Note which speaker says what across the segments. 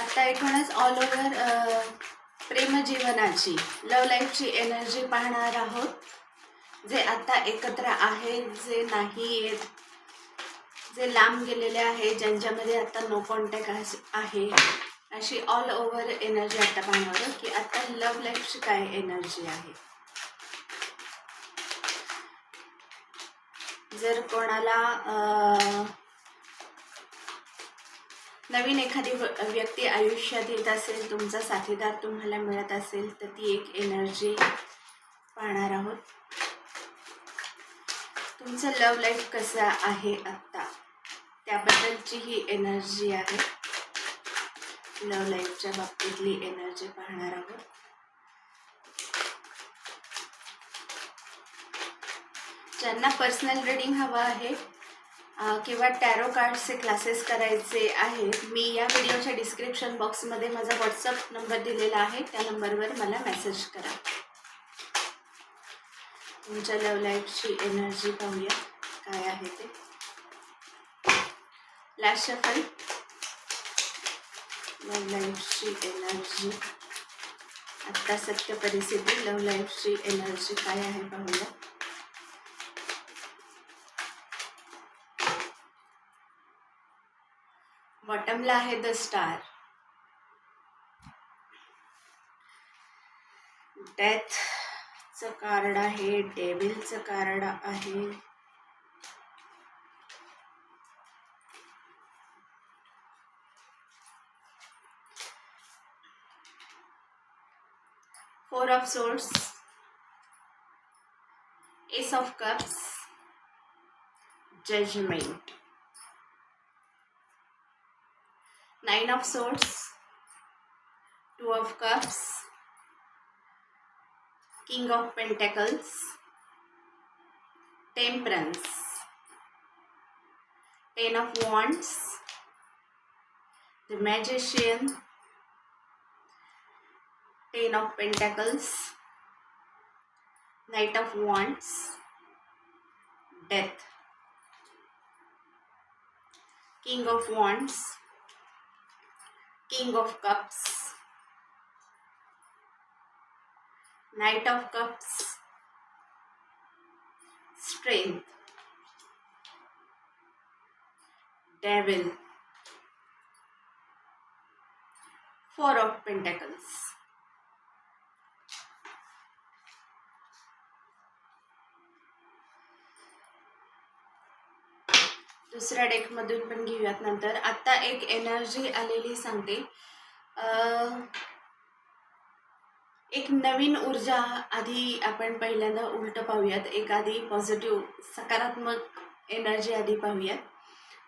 Speaker 1: आता एकूणच all over प्रेमजीवनाची लव लाईफची एनर्जी पाहणार आहोत. जे आता एकत्र आहेत जे नाही आहेत जे लांब गेलेले आहे ज्यांच्यामध्ये आता नो कॉन्टॅक्ट आहे अशी ऑल ओव्हर एनर्जी आता पाहणार आहोत की आता लव लाईफची काय एनर्जी आहे. जर कोणाला नवीन एखादी व- व्यक्ती आयुष्यात येत असेल तुमचा साथीदार तुम्हाला मिळत असेल तर ती एक एनर्जी पाहणार आहोत. तुमचं लव लाईफ कसं आहे आत्ता? त्याबद्दलची ही एनर्जी आहे लव लाईफच्या बाबतीतली एनर्जी पाहणार आहोत. ज्यांना पर्सनल रिडिंग हवं आहे किंवा टॅरो कार्डचे क्लासेस करायचे आहेत. मी या व्हिडिओच्या डिस्क्रिप्शन बॉक्समध्ये माझा व्हॉट्सअप नंबर दिलेला आहे. त्या नंबरवर मला मेसेज करा. तुमच्या लव लाईफची एनर्जी पाहूया. काय आहे ते? लास्ट शफल लव लाईफची एनर्जी आत्ता सत्य परिस्थिती लव लाईफची एनर्जी काय आहे पाहूया. बॉटमला आहे द स्टार डेथचं कार्ड आहे डेबिलचं कार्ड आहे. Four of swords ace of cups judgement nine of swords. Two of cups. King of pentacles. Temperance. Ten of wands. The magician. Ten of pentacles. Knight of wands. Death. King of wands King of Cups, Knight of Cups, Strength, Devil, Four of Pentacles. दुसऱ्या डेकमधून पण घेऊयात नंतर. आत्ता एक energy आलेली सांगते. एक नवीन ऊर्जा आधी आपण पहिल्यांदा उलट पाहूयात. एक आधी पॉझिटिव्ह सकारात्मक एनर्जी आधी पाहूयात.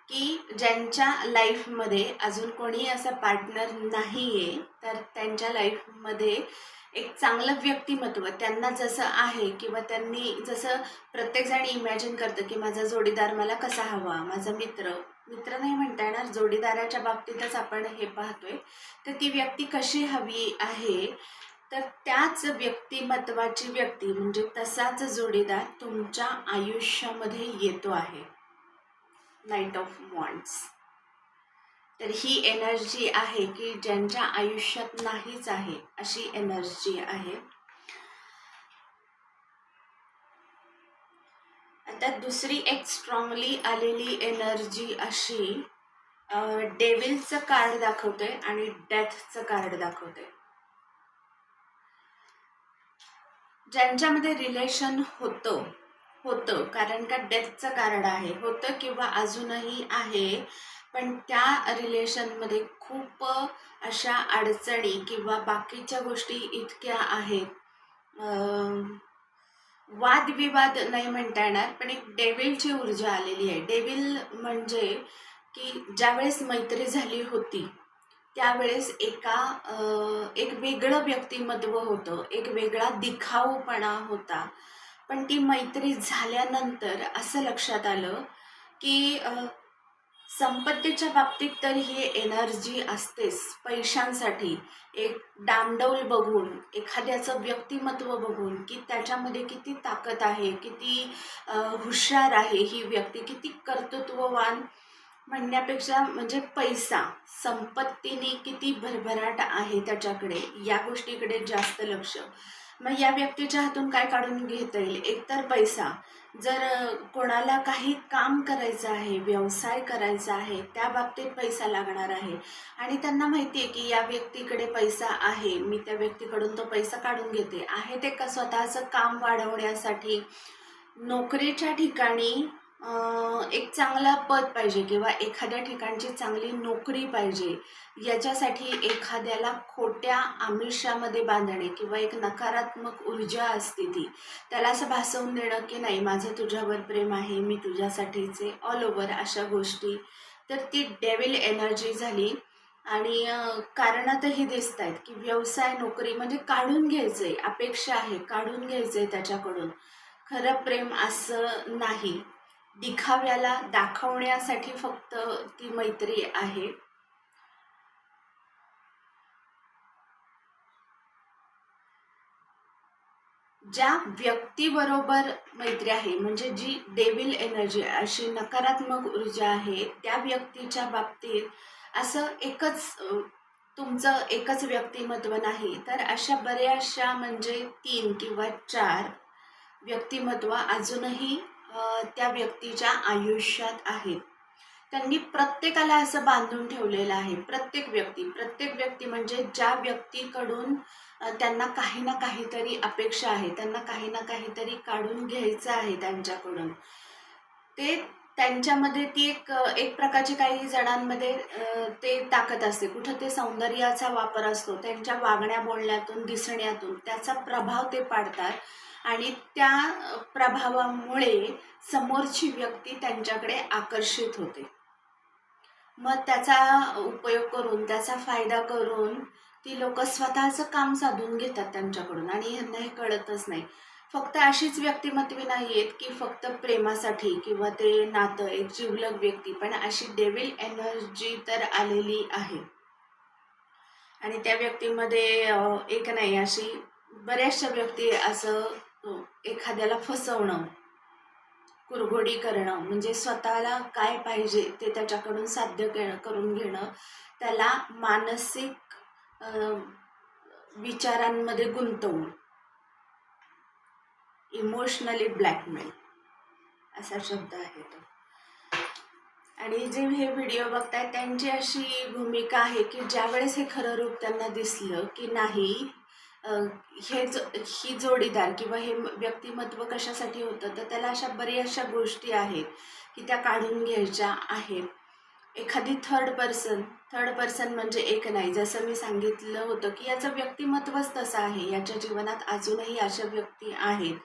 Speaker 1: की ज्यांच्या लाईफमध्ये अजून कोणी असं पार्टनर नाही आहे तर त्यांच्या लाईफमध्ये एक चांगलं व्यक्तिमत्व त्यांना जसं आहे किंवा त्यांनी जसं प्रत्येकजण इमॅजिन करतं की माझा जोडीदार मला कसा हवा माझा मित्र मित्र नाही म्हणता येणार जोडीदाराच्या बाबतीतच आपण हे पाहतोय. तर ती व्यक्ती कशी हवी आहे? तर त्याच व्यक्तिमत्वाची व्यक्ती म्हणजे तसाच जोडीदार तुमच्या आयुष्यामध्ये येतो आहे. नाईट ऑफ वॉन्ट्स तर ही एनर्जी आहे की ज्यांच्या आयुष्यात नाहीच आहे अशी एनर्जी आहे. आता दुसरी एक स्ट्रॉंगली आलेली एनर्जी अशी डेव्हिलचं कार्ड दाखवते आणि डेथचं कार्ड दाखवते. ज्यांच्यामध्ये रिलेशन होतं होतं कारण का डेथचं कार्ड आहे होतं किंवा अजूनही आहे पण त्या रिलेशनमध्ये खूप अशा अडचणी किंवा बाकीच्या गोष्टी इतक्या आहेत. वादविवाद नाही म्हणता येणार पण एक डेविलची ऊर्जा आलेली आहे. डेविल म्हणजे की ज्यावेळेस मैत्री झाली होती त्यावेळेस एका एक वेगळं व्यक्तिमत्व होतं एक वेगळा दिखाऊपणा होता. पण ती मैत्री झाल्यानंतर असं लक्षात आलं की संपत्तीच्या बाबतीत तर ही एनर्जी असतेच पैशांसाठी. एक डामडौल बघून एखाद्याचं व्यक्तिमत्व बघून की त्याच्यामध्ये किती ताकद आहे किती हुशार आहे ही व्यक्ती किती कर्तृत्ववान म्हणण्यापेक्षा म्हणजे पैसा संपत्तीने किती भरभराट आहे त्याच्याकडे या गोष्टीकडे जास्त लक्ष. मग या व्यक्तीच्या हातून काय काढून घेता येईल? एकतर पैसा. जर कोणाला काही काम करायचं आहे व्यवसाय करायचा आहे त्या बाबतीत पैसा लागणार आहे. आणि त्यांना माहिती आहे की या व्यक्तीकडे पैसा आहे. मी त्या व्यक्तीकडून तो पैसा काढून घेते. आहे ते का स्वतःचं काम वाढवण्यासाठी? नोकरीच्या ठिकाणी एक चांगला पद पाहिजे किंवा एखाद्या ठिकाणची चांगली नोकरी पाहिजे याच्यासाठी एखाद्याला खोट्या आमिषामध्ये बांधणे किंवा एक नकारात्मक ऊर्जा असते ती त्याला असं भासवून देणं की नाही माझं तुझ्यावर प्रेम आहे मी तुझ्यासाठीचे ऑल ओव्हर अशा गोष्टी. तर ती डेविल एनर्जी झाली आणि अ, कारणंतही दिसत आहेत की व्यवसाय नोकरी म्हणजे काढून घ्यायचं आहे अपेक्षा आहे काढून घ्यायचं आहे त्याच्याकडून. खरं प्रेम असं नाही. दिखाव्याला दाखवण्यासाठी फक्त ती मैत्री आहे. ज्या व्यक्तीबरोबर मैत्री आहे म्हणजे जी डेविल एनर्जी अशी नकारात्मक ऊर्जा आहे त्या व्यक्तीच्या बाबतीत असं एकच तुमचं एकच व्यक्तिमत्व नाही. तर अशा बऱ्याचशा म्हणजे तीन किंवा चार व्यक्तिमत्व अजूनही त्या व्यक्तीच्या आयुष्यात आहेत. त्यांनी प्रत्येकाला असं बांधून ठेवलेलं आहे. प्रत्येक व्यक्ती प्रत्येक व्यक्ती म्हणजे ज्या व्यक्तीकडून त्यांना काही ना काहीतरी अपेक्षा आहे त्यांना काही ना काहीतरी काढून घ्यायचं आहे त्यांच्याकडून. ते त्यांच्यामध्ये ती एक एक प्रकारची काही जणांमध्ये ते ताकद असते. कुठं ते सौंदर्याचा वापर असतो त्यांच्या वागण्या बोलण्यातून दिसण्यातून त्याचा प्रभाव ते पाडतात. आणि त्या प्रभावामुळे समोरची व्यक्ती त्यांच्याकडे आकर्षित होते. मग त्याचा उपयोग करून त्याचा फायदा करून ती लोक स्वतःचं काम साधून घेतात त्यांच्याकडून आणि यांना हे कळतच नाही. फक्त अशीच व्यक्तिमत्वे नाही आहेत की फक्त प्रेमासाठी किंवा ते नातं एक जिवलग व्यक्ती पण अशी डेविल एनर्जी तर आलेली आहे. आणि त्या व्यक्तीमध्ये एक नाही अशी बऱ्याचशा व्यक्ती असं एखाद्याला फसवणं कुरघोडी करणं म्हणजे स्वतःला काय पाहिजे ते त्याच्याकडून साध्य के करून घेणं त्याला मानसिक विचारांमध्ये गुंतवून. इमोशनली ब्लॅकमेल असा शब्द आहे तो. आणि जे हे व्हिडिओ बघतायत त्यांची अशी भूमिका आहे की ज्यावेळेस हे खरं रूप त्यांना दिसलं की नाही हे जो ही जोडीदार किंवा हे व्यक्तिमत्व कशासाठी होतं? तर त्याला अशा बऱ्याचशा गोष्टी आहेत की त्या काढून घ्यायच्या आहेत. एखादी थर्ड पर्सन थर्ड पर्सन म्हणजे एक नाही. जसं मी सांगितलं होतं की याचं व्यक्तिमत्वच तसं आहे. याच्या जीवनात अजूनही अशा व्यक्ती आहेत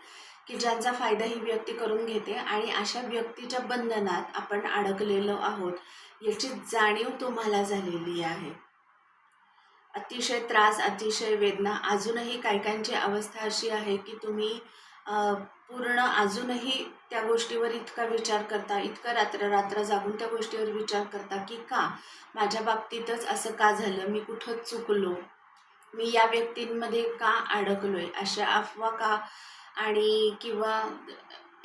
Speaker 1: की ज्यांचा फायदा ही व्यक्ती करून घेते आणि अशा व्यक्तीच्या बंधनात आपण अडकलेलो आहोत. याची जाणीव तुम्हाला झालेली आहे. अतिशय त्रास अतिशय वेदना अजूनही काही काहींची अवस्था अशी आहे की तुम्ही पूर्ण अजूनही त्या गोष्टीवर इतका विचार करता इतकं रात्र रात्र जागून त्या गोष्टीवर विचार करता की का माझ्या बाबतीतच असं का झालं? मी कुठं चुकलो? मी या व्यक्तींमध्ये का अडकलो आहे अशा अफवा का? आणि किंवा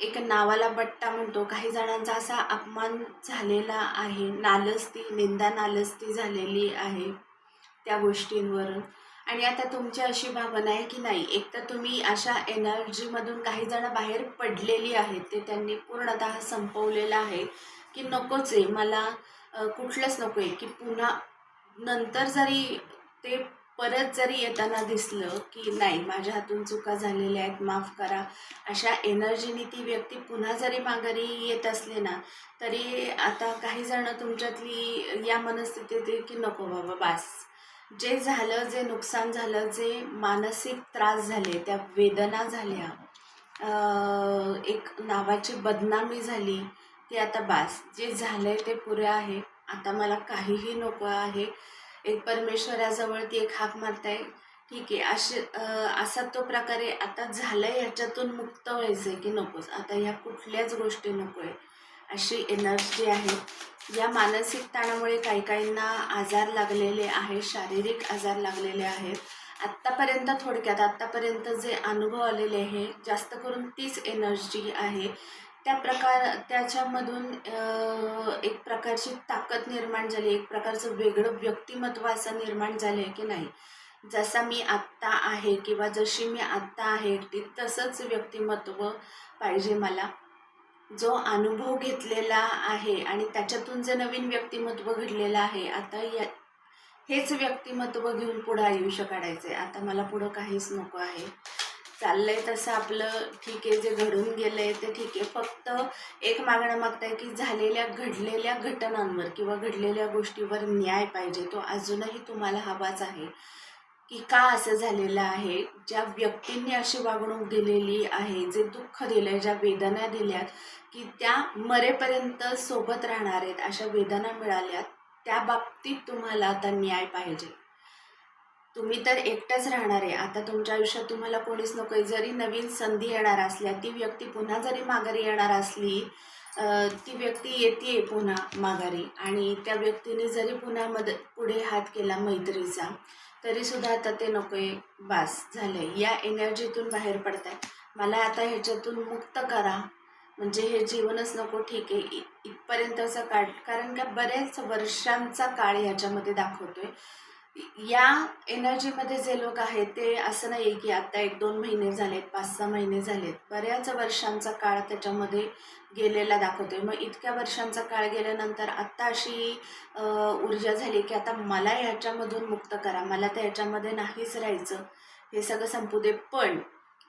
Speaker 1: एक नावाला बट्टा म्हणतो काही जणांचा असा अपमान झालेला आहे नालस्ती निंदा नालस्ती झालेली आहे. त्या गोष्टींवरून. आणि आता तुमची अशी भावना आहे की नाही एक तर तुम्ही अशा एनर्जीमधून काही जण बाहेर पडलेली आहेत ते त्यांनी पूर्णतः संपवलेलं आहे की नकोच आहे मला कुठलंच नको आहे की पुन्हा नंतर जरी ते परत जरी येताना दिसलं की नाही माझ्या हातून चुका झालेल्या आहेत माफ करा अशा एनर्जीने ती व्यक्ती पुन्हा जरी माघारी येत असले ना तरी आता काही जणं तुमच्यातली या मनस्थितीत आहे की नको बाबा बास. जे झालं जे नुकसान झालं जे मानसिक त्रास झाले त्या वेदना झाल्या एक नावाची बदनामी झाली ती आता बास. जे झालं आहे ते पुरे आहे. आता मला काहीही नको आहे. एक परमेश्वराजवळ ती एक हाक मारताय. ठीक आहे असे असा तो प्रकारे आता झालंय याच्यातून मुक्त व्हायचं आहे की नकोच. आता ह्या कुठल्याच गोष्टी नको आहे अशी एनर्जी आहे. या मानसिक ताणामुळे काही काहींना आजार लागलेले आहेत शारीरिक आजार लागलेले आहेत. आत्तापर्यंत थोडक्यात आत्तापर्यंत जे अनुभव आलेले आहे जास्त करून तीच एनर्जी आहे. त्या प्रकार त्याच्यामधून एक प्रकारची ताकद निर्माण झाली एक प्रकारचं वेगळं व्यक्तिमत्व असं निर्माण झालं आहे की नाही? जसा मी आत्ता आहे किंवा जशी मी आत्ता आहे ती तसंच व्यक्तिमत्व पाहिजे मला. जो अनुभव घेतलेला आहे आणि त्याच्यातून जे नवीन व्यक्तिमत्व घडलेलं आहे आता या हेच व्यक्तिमत्व घेऊन पुढं आयुष्य काढायचं आहे आता मला पुढं काहीच नको आहे. चाललंय तसं आपलं ठीक आहे जे घडून गेलं आहे ते ठीक आहे. फक्त एक मागणं मागताय की झालेल्या घडलेल्या घटनांवर किंवा घडलेल्या गोष्टीवर न्याय पाहिजे. तो अजूनही तुम्हाला हवाच आहे की का असं झालेलं आहे. ज्या व्यक्तींनी अशी वागणूक दिलेली आहे जे दुःख दिलं आहे ज्या वेदना दिल्यात की त्या मरेपर्यंत सोबत राहणार आहेत अशा वेदना मिळाल्या त्या बाबतीत तुम्हाला आता न्याय पाहिजे. तुम्ही तर एकटंच राहणार आहे आता तुमच्या आयुष्यात तुम्हाला कोणीच नको आहे जरी नवीन संधी येणार असल्या ती व्यक्ती पुन्हा जरी माघारी येणार असली ती व्यक्ती येते पुन्हा माघारी आणि त्या व्यक्तीने जरी पुन्हा मद पुढे हात केला मैत्रीचा तरीसुद्धा आता ते नको आहे बास झालं या एनर्जीतून बाहेर पडताय. मला आता ह्याच्यातून मुक्त करा. म्हणजे हे जीवनच नको ठीक आहे. इ इथपर्यंतचा काळ कारण का बऱ्याच वर्षांचा काळ ह्याच्यामध्ये दाखवतोय. या एनर्जीमध्ये जे लोक आहेत ते असं नाही आहे की आत्ता एक दोन महिने झालेत पाच सहा महिने झालेत. बऱ्याच वर्षांचा काळ त्याच्यामध्ये गेलेला दाखवतोय. मग इतक्या वर्षांचा काळ गेल्यानंतर आत्ता अशी ऊर्जा झाली की आता मला ह्याच्यामधून मुक्त करा. मला तर ह्याच्यामध्ये नाहीच राहायचं. हे सगळं संपू दे. पण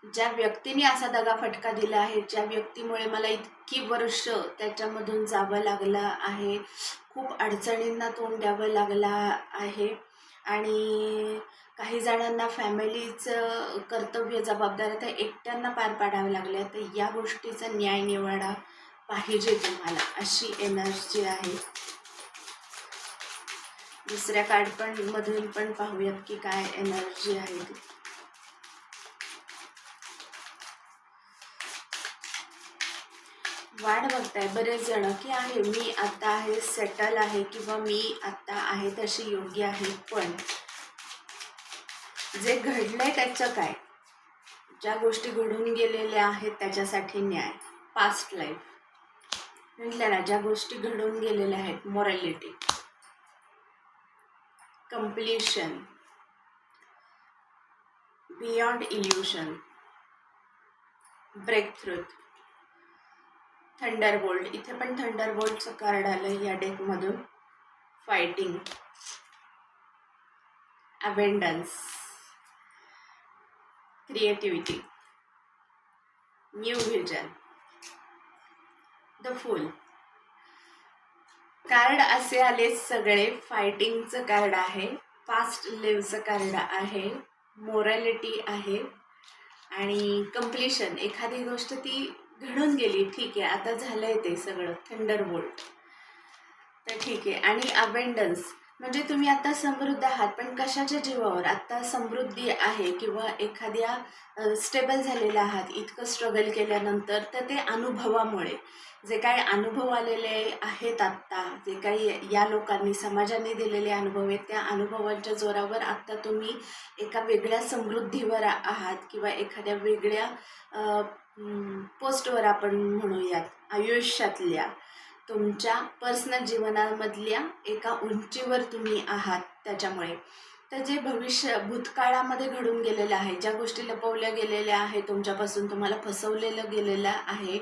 Speaker 1: ज्या व्यक्तीने असा दगा फटका दिला आहे ज्या व्यक्तीमुळे मला इतकी वर्ष त्याच्यामधून जावं लागलं आहे खूप अडचणींना तोंड द्यावं लागलं आहे आणि काही जणांना फॅमिलीचं कर्तव्य जबाबदाऱ्या त्या एकट्यांना पार पाडाव्या लागल्या. तर या गोष्टीचा न्याय निवाडा पाहिजे तुम्हाला अशी एनर्जी आहे. दुसऱ्या कार्ड पण मधून पण पाहूयात की काय एनर्जी आहे. ती वाट बघताय बरेच जण की आहे मी आता आहे सेटल आहे किंवा मी आता आहे तशी योग्य आहे पण जे घडलंय त्याचं काय? ज्या गोष्टी घडून गेलेल्या आहेत त्याच्यासाठी न्याय. पास्ट लाईफ म्हटलं ना ज्या गोष्टी घडून गेलेल्या आहेत morality completion beyond illusion breakthrough thunderbolt. इथे पण थंडरबोल्टचं कार्ड आलं या डेकमधून. Fighting abundance creativity new vision the fool card असे आले सगळे. फायटिंगचं कार्ड आहे. फास्ट लिव्हचं कार्ड आहे. मोरॅलिटी आहे. आणि कम्प्लिशन एखादी गोष्ट ती घडून गेली. ठीक आहे आता झालंय ते सगळं. थंडर बोल्ट तर ठीक आहे. आणि अबेंडन्स म्हणजे तुम्ही आता समृद्ध आहात पण कशाच्या जीवावर? आता समृद्धी आहे किंवा एखाद्या स्टेबल झालेला आहात इतकं स्ट्रगल केल्यानंतर तर ते अनुभवामुळे. जे काही अनुभव आलेले आहेत आत्ता जे काही या लोकांनी समाजाने दिलेले अनुभव आहेत त्या अनुभवांच्या जोरावर आत्ता तुम्ही एका वेगळ्या समृद्धीवर आहात किंवा एखाद्या वेगळ्या पोस्टवर आपण म्हणूयात आयुष्यातल्या. तुमच्या पर्सनल जीवनामधल्या एका उंचीवर तुम्ही आहात त्याच्यामुळे. तर जे भविष्य भूतकाळामध्ये घडून गेलेलं आहे ज्या गोष्टी लपवल्या गेलेल्या आहे तुमच्यापासून तुम्हाला फसवलेलं गेलेलं आहे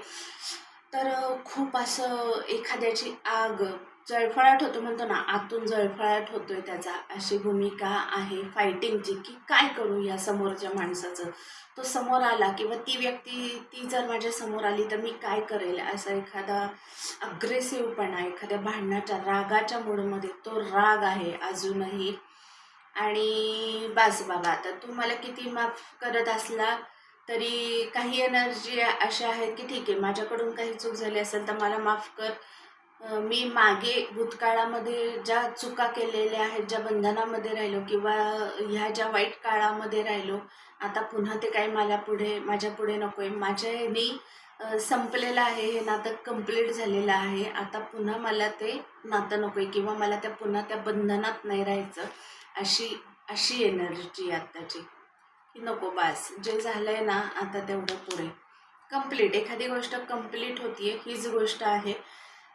Speaker 1: तर खूप असं एखाद्याची आग जळफळाट होतो म्हणतो ना आतून जळफळाट होतोय त्याचा. अशी भूमिका आहे फायटिंगची की काय करू या समोरच्या माणसाचं? तो समोर आला किंवा ती व्यक्ती ती जर माझ्यासमोर आली तर मी काय करेल? असा एखादा अग्रेसिव्हपणा एखाद्या भांडणाच्या रागाच्या मूडमध्ये तो राग आहे अजूनही. आणि बस बाबा आता तू मला किती माफ करत असला तरी काही एनर्जी अशा आहेत की ठीक आहे माझ्याकडून काही चूक झाली असेल तर मला माफ कर. मी मागे भूतकाळामध्ये ज्या चुका केलेल्या आहेत ज्या बंधनामध्ये राहिलो किंवा ह्या ज्या वाईट काळामध्ये राहिलो आता पुन्हा ते काही मला पुढे माझ्या पुढे नको आहे माझ्या ह्यानी संपलेलं आहे हे नातं कंप्लीट झालेलं आहे. आता पुन्हा मला ते नातं नको आहे किंवा मला त्या पुन्हा त्या बंधनात नाही राहायचं अशी अशी एनर्जी आत्ताची. की नको बास जे झालंय ना आता तेवढं पुढे कंप्लीट एखादी गोष्ट कंप्लीट आहे हीच गोष्ट आहे.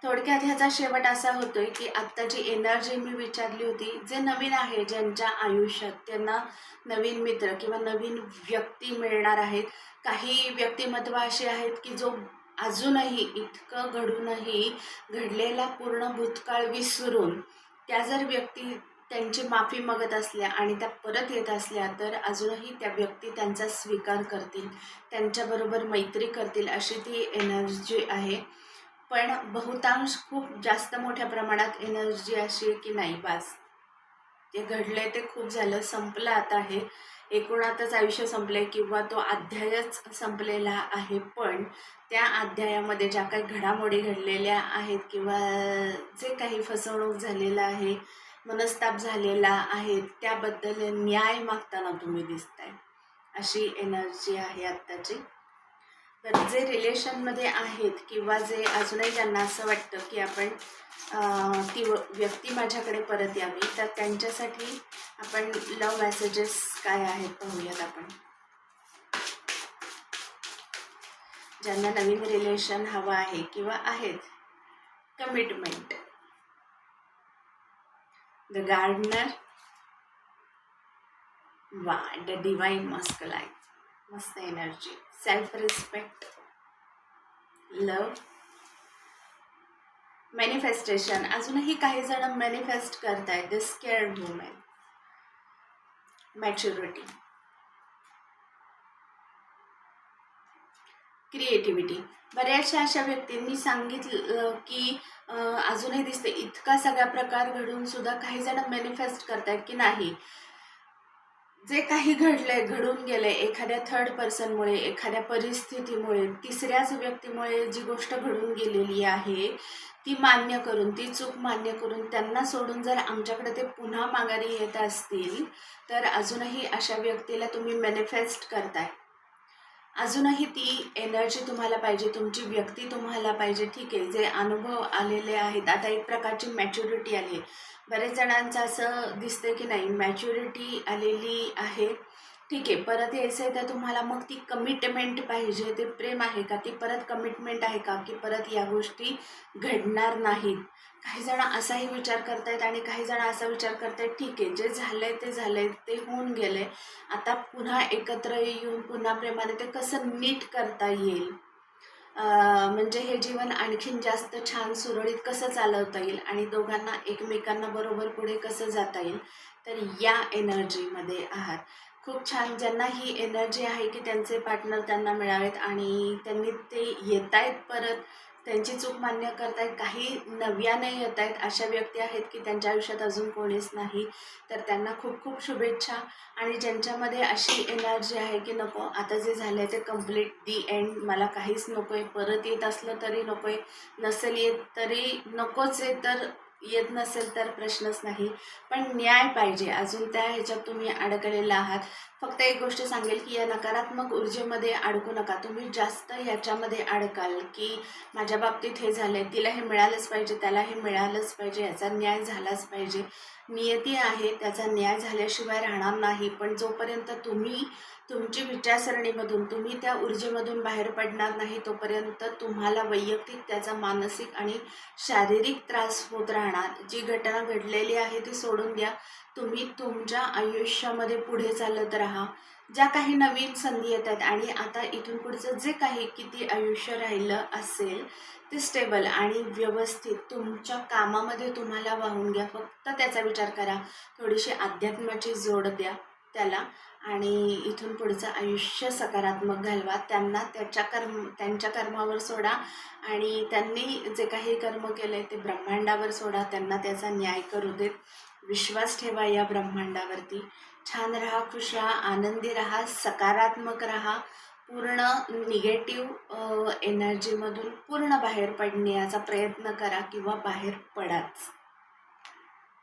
Speaker 1: थोडक्यात ह्याचा शेवट असा होतोय की आत्ता जी एनर्जी मी विचारली होती जे नवीन आहे ज्यांच्या आयुष्यात त्यांना नवीन मित्र किंवा नवीन व्यक्ती मिळणार आहेत. काही व्यक्तिमत्व असे आहेत की जो अजूनही इतकं घडूनही घडलेला पूर्ण भूतकाळ विसरून त्या जर व्यक्ती त्यांची माफी मागत असल्या आणि त्या परत येत असल्या तर अजूनही त्या व्यक्ती त्यांचा स्वीकार करतील त्यांच्याबरोबर मैत्री करतील अशी ती एनर्जी आहे. पण बहुतांश खूप जास्त मोठ्या प्रमाणात एनर्जी अशी आहे की नाही बास. जे घडलंय ते खूप झालं संपलं आता आहे एकूणातच आयुष्य संपलंय किंवा तो अध्यायच संपलेला आहे पण त्या अध्यायामध्ये ज्या काही घडामोडी घडलेल्या आहेत किंवा जे काही फसवणूक झालेलं आहे मनस्ताप झालेला आहे त्याबद्दल न्याय मागताना तुम्ही दिसताय. अशी एनर्जी आहे आत्ताची. तर जे रिलेशनमध्ये आहेत किंवा जे अजूनही ज्यांना असं वाटतं की आपण ती व्यक्ती माझ्याकडे परत यावी तर त्यांच्यासाठी आपण लव मेसेजेस काय आहेत पाहूयात आपण. ज्यांना नवीन रिलेशन हवं आहे किंवा आहेत कमिटमेंट द गार्डनर वा द डिवाईन मस्कलाईट मस्त energy self respect love manifestation अजूनही काही जण मॅनिफेस्ट करतायत. The scared women maturity creativity बऱ्याचशा अशा व्यक्तींनी सांगितलं की अजूनही दिसते इतका सगळा प्रकार घडून सुद्धा काही जण मॅनिफेस्ट करतायत की नाही. जे काही घडलंय घडून गेलंय एखाद्या थर्ड पर्सनमुळे एखाद्या परिस्थितीमुळे तिसऱ्याच व्यक्तीमुळे जी गोष्ट घडून गेलेली आहे ती मान्य करून ती चूक मान्य करून त्यांना सोडून जर आमच्याकडे ते पुन्हा माघारी येत असतील तर अजूनही अशा व्यक्तीला तुम्ही मॅनिफेस्ट करताय. अजूनही ती एनर्जी तुम्हाला पाहिजे तुमची व्यक्ती तुम्हाला पाहिजे ठीक आहे जे अनुभव आलेले आहेत आता एक प्रकारची मॅच्युरिटी आली आहे. बरेच जणांचं असं दिसतं की नाही मॅच्युरिटी आलेली आहे. ठीक आहे परत यायचं आहे तर तुम्हाला मग ती कमिटमेंट पाहिजे ते प्रेम आहे का? ती परत कमिटमेंट आहे का? की परत या गोष्टी घडणार नाहीत? काही जण असाही विचार करतायत आणि काही जण असा विचार करतायत ठीक आहे जे झालं आहे ते झालं आहे ते होऊन गेलं आहे आता पुन्हा एकत्र येऊन पुन्हा प्रेमाने ते कसं नीट करता येईल? म्हणजे हे जीवन आणखीन जास्त छान सुरळीत कसं चालवता येईल आणि दोघांना एकमेकांना बरोबर पुढे कसं जाता येईल तर या एनर्जीमध्ये आहात. खूप छान ज्यांना ही एनर्जी आहे की त्यांचे पार्टनर त्यांना मिळावेत आणि त्यांनी ते येत आहेत परत त्यांची चूक मान्य करतायत. काही नव्याने येत आहेत अशा व्यक्ती आहेत की त्यांच्या आयुष्यात अजून कोणीच नाही. तर त्यांना खूप खूप शुभेच्छा. आणि ज्यांच्यामध्ये अशी एनर्जी आहे की नको आता जे झालं आहे ते कंप्लीट दी एंड मला काहीच नको आहे परत येत असलं तरी नको आहे नसेल येत तरी नकोच आहे. तर येत नसेल तर प्रश्नच नाही. पण न्याय पाहिजे. अजून त्या ह्याच्यात तुम्ही अडकलेला आहात. फक्त एक गोष्ट सांगेल की या नकारात्मक ऊर्जेमध्ये अडकू नका. तुम्ही जास्त याच्यामध्ये अडकाल की माझ्या बाबतीत हे झालं आहे तिला हे मिळालंच पाहिजे त्याला हे मिळालंच पाहिजे याचा न्याय झालाच पाहिजे. नियती आहे त्याचा न्याय झाल्याशिवाय राहणार नाही. पण जोपर्यंत तुम्ही तुमची विचारसरणीमधून तुम्ही त्या ऊर्जेमधून बाहेर पडणार नाही तोपर्यंत तुम्हाला वैयक्तिक त्याचा मानसिक आणि शारीरिक त्रास होत राहणार. जी घटना घडलेली आहे ती सोडून द्या. तुम्ही तुमच्या आयुष्यामध्ये पुढे चालत राहा. ज्या काही नवीन संधी येतात आणि आता इथून पुढचं जे काही किती आयुष्य राहिलं असेल ते स्टेबल आणि व्यवस्थित तुमच्या कामामध्ये तुम्हाला वाहून घ्या. फक्त त्याचा विचार करा. थोडीशी अध्यात्माची जोड द्या त्याला आणि इथून पुढचं आयुष्य सकारात्मक घालवा. त्यांना त्याच्या कर्म त्यांच्या कर्मावर सोडा आणि त्यांनी जे काही कर्म केले ते ब्रह्मांडावर सोडा. त्यांना त्याचा न्याय करू देत. विश्वास ठेवा या ब्रह्मांडावरती. छान राहा खुश राहा आनंदी राहा सकारात्मक राहा पूर्ण निगेटिव्ह एनर्जीमधून पूर्ण बाहेर पडण्याचा प्रयत्न करा किंवा बाहेर पडाच.